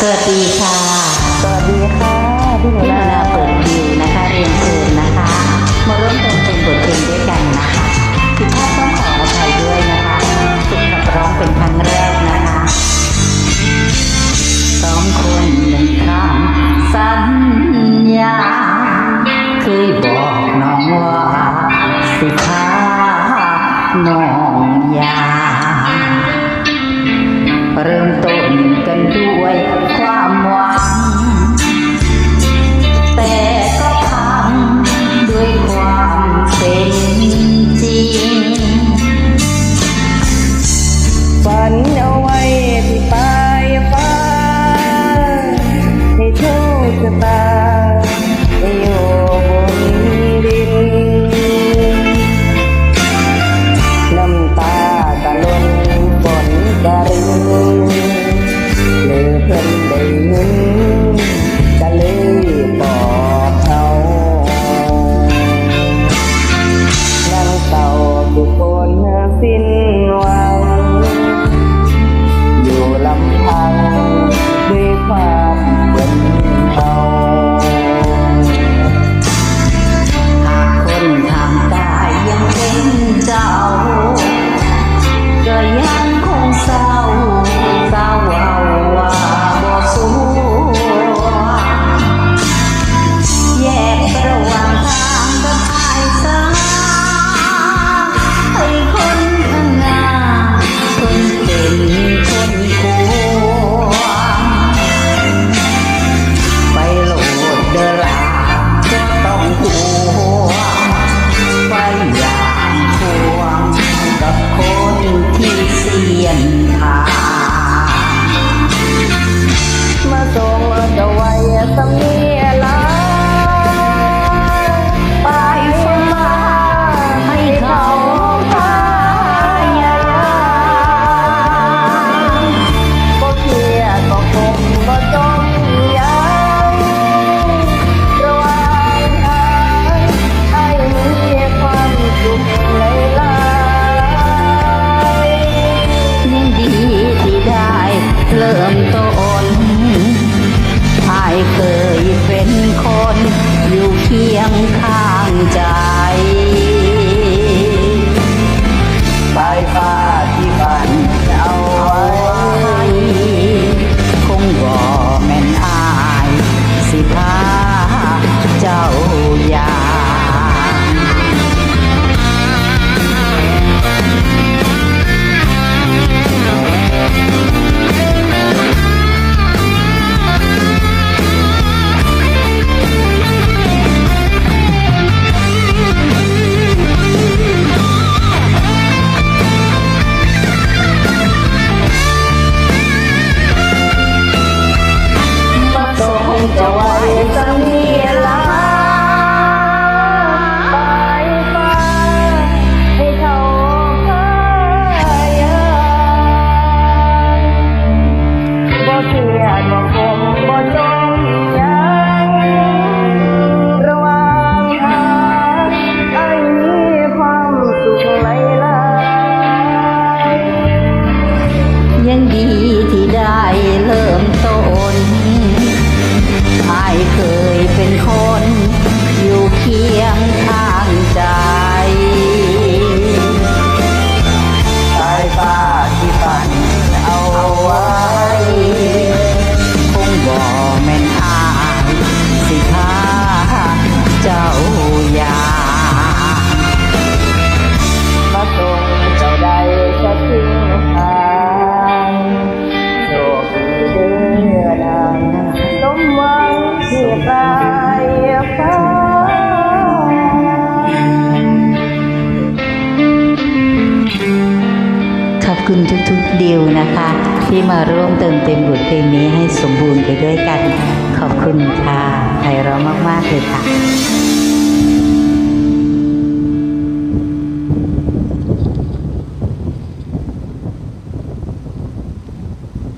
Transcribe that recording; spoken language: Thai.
สวัสดีค่ะ สวัสดีค่ะ พี่หนูนาเปิดดิวนะคะเรียนเชิญนะคะ มาร่วมเตินเต็มบทเพลงด้วยกันนะคะผิดพลาดต้องขออภัยด้วยนะคะฝึกขับร้องเป็นครั้งแรกนะคะสองคนหนึ่งคำสัญญาเคยบอกน้องว่าสิพาน้องยา เริ่มต้นกันด้วย คุณทุกๆดิวนะคะ ที่มาร่วมเติมเต็มบทเพลงนี้ให้สมบูรณ์ไปด้วยกัน ขอบคุณค่ะไพเราะมากๆเลยค่ะ